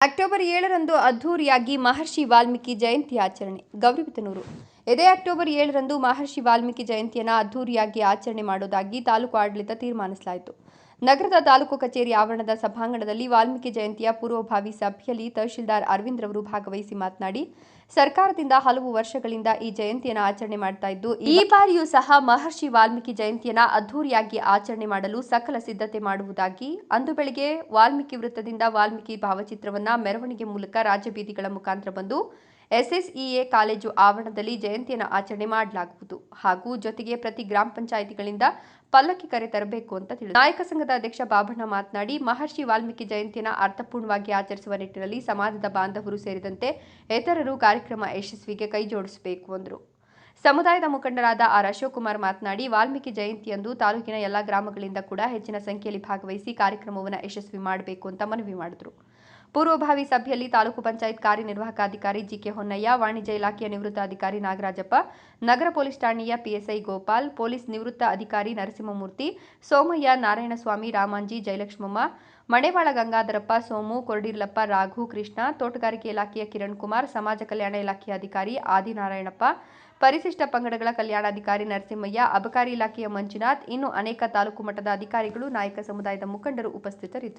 October ಏಳರಂದು ಅದ್ಧೂರಿಯಾಗಿ ಮಹರ್ಷಿ ವಾಲ್ಮೀಕಿ ಜಯಂತಿ ಆಚರಣೆ. ಗೌರಿಬಿದನೂರು ಇದೇ ಅಕ್ಟೋಬರ್ ಏಳರಂದು ಮಹರ್ಷಿ ವಾಲ್ಮೀಕಿ ಜಯಂತಿಯನ್ನು ಅದ್ಧೂರಿಯಾಗಿ ಆಚರಣೆ ಮಾಡೋದಾಗಿ ತಾಲೂಕು ಆಡಳಿತ ತೀರ್ಮಾನಿಸಲಾಯಿತು. ನಗರದ ತಾಲೂಕು ಕಚೇರಿ ಆವರಣದ ಸಭಾಂಗಣದಲ್ಲಿ ವಾಲ್ಮೀಕಿ ಜಯಂತಿಯ ಪೂರ್ವಭಾವಿ ಸಭೆಯಲ್ಲಿ ತಹಶೀಲ್ದಾರ್ ಅರವಿಂದ್ ರವರು ಭಾಗವಹಿಸಿ ಮಾತನಾಡಿ ಸರ್ಕಾರದಿಂದ ಹಲವು ವರ್ಷಗಳಿಂದ ಈ ಜಯಂತಿಯನ್ನು ಆಚರಣೆ ಮಾಡ್ತಾ ಇದ್ದು ಈ ಬಾರಿಯೂ ಸಹ ಮಹರ್ಷಿ ವಾಲ್ಮೀಕಿ ಜಯಂತಿಯನ್ನು ಅದ್ಧೂರಿಯಾಗಿ ಆಚರಣೆ ಮಾಡಲು ಸಕಲ ಸಿದ್ಧತೆ ಮಾಡುವುದಾಗಿ ಅಂದು ಬೆಳಗ್ಗೆ ವಾಲ್ಮೀಕಿ ವೃತ್ತದಿಂದ ವಾಲ್ಮೀಕಿ ಭಾವಚಿತ್ರವನ್ನ ಮೆರವಣಿಗೆ ಮೂಲಕ ರಾಜಬೀದಿಗಳ ಮುಖಾಂತರ ಬಂದು ಎಸ್ಎಸ್ಇಎ ಕಾಲೇಜು ಆವರಣದಲ್ಲಿ ಜಯಂತಿಯನ್ನು ಆಚರಣೆ ಮಾಡಲಾಗುವುದು. ಹಾಗೂ ಜೊತೆಗೆ ಪ್ರತಿ ಗ್ರಾಮ ಪಂಚಾಯಿತಿಗಳಿಂದ ಪಲ್ಲಕ್ಕಿ ಕರೆ ತರಬೇಕು ಅಂತ ತಿಳಿದು ನಾಯಕ ಸಂಘದ ಅಧ್ಯಕ್ಷ ಬಾಬಣ್ಣ ಮಾತನಾಡಿ, ಮಹರ್ಷಿ ವಾಲ್ಮೀಕಿ ಜಯಂತಿಯನ್ನು ಅರ್ಥಪೂರ್ಣವಾಗಿ ಆಚರಿಸುವ ನಿಟ್ಟಿನಲ್ಲಿ ಸಮಾಜದ ಬಾಂಧವರು ಸೇರಿದಂತೆ ಇತರರು ಕಾರ್ಯಕ್ರಮ ಯಶಸ್ವಿಗೆ ಕೈ ಜೋಡಿಸಬೇಕು ಸಮುದಾಯದ ಮುಖಂಡರಾದ ಆರ್. ಅಶೋಕ್ ಕುಮಾರ್ ಮಾತನಾಡಿ, ವಾಲ್ಮೀಕಿ ಜಯಂತಿಯಂದು ತಾಲೂಕಿನ ಎಲ್ಲ ಗ್ರಾಮಗಳಿಂದ ಕೂಡ ಹೆಚ್ಚಿನ ಸಂಖ್ಯೆಯಲ್ಲಿ ಭಾಗವಹಿಸಿ ಕಾರ್ಯಕ್ರಮವನ್ನು ಯಶಸ್ವಿ ಮಾಡಬೇಕು ಅಂತ ಮನವಿ ಮಾಡಿದರು. ಪೂರ್ವಭಾವಿ ಸಭೆಯಲ್ಲಿ ತಾಲೂಕು ಪಂಚಾಯತ್ ಕಾರ್ಯನಿರ್ವಾಹಕ ಅಧಿಕಾರಿ ಜಿಕೆ ಹೊನ್ನಯ್ಯ, ವಾಣಿಜ್ಯ ಇಲಾಖೆಯ ನಿವೃತ್ತ ಅಧಿಕಾರಿ ನಾಗರಾಜಪ್ಪ, ನಗರ ಪೊಲೀಸ್ ಠಾಣೆಯ ಪಿಎಸ್ಐ ಗೋಪಾಲ್, ಪೊಲೀಸ್ ನಿವೃತ್ತ ಅಧಿಕಾರಿ ನರಸಿಂಹಮೂರ್ತಿ, ಸೋಮಯ್ಯ, ನಾರಾಯಣಸ್ವಾಮಿ, ರಾಮಾಂಜಿ, ಜಯಲಕ್ಷ್ಮಮ್ಮ, ಮಣೆವಾಳ ಗಂಗಾಧರಪ್ಪ, ಸೋಮು, ಕೊರಡಿರ್ಲಪ್ಪ, ರಾಘು, ಕೃಷ್ಣ, ತೋಟಗಾರಿಕೆ ಇಲಾಖೆಯ ಕಿರಣ್ ಕುಮಾರ್, ಸಮಾಜ ಕಲ್ಯಾಣ ಇಲಾಖೆಯ ಅಧಿಕಾರಿ ಆದಿನಾರಾಯಣಪ್ಪ, ಪರಿಶಿಷ್ಟ ಪಂಗಡಗಳ ಕಲ್ಯಾಣಾಧಿಕಾರಿ ನರಸಿಂಹಯ್ಯ, ಅಬಕಾರಿ ಇಲಾಖೆಯ ಮಂಜುನಾಥ್, ಇನ್ನು ಅನೇಕ ತಾಲೂಕು ಮಟ್ಟದ ಅಧಿಕಾರಿಗಳು ನಾಯಕ ಸಮುದಾಯದ ಮುಖಂಡರು ಉಪಸ್ಥಿತರಿದ್ದರು.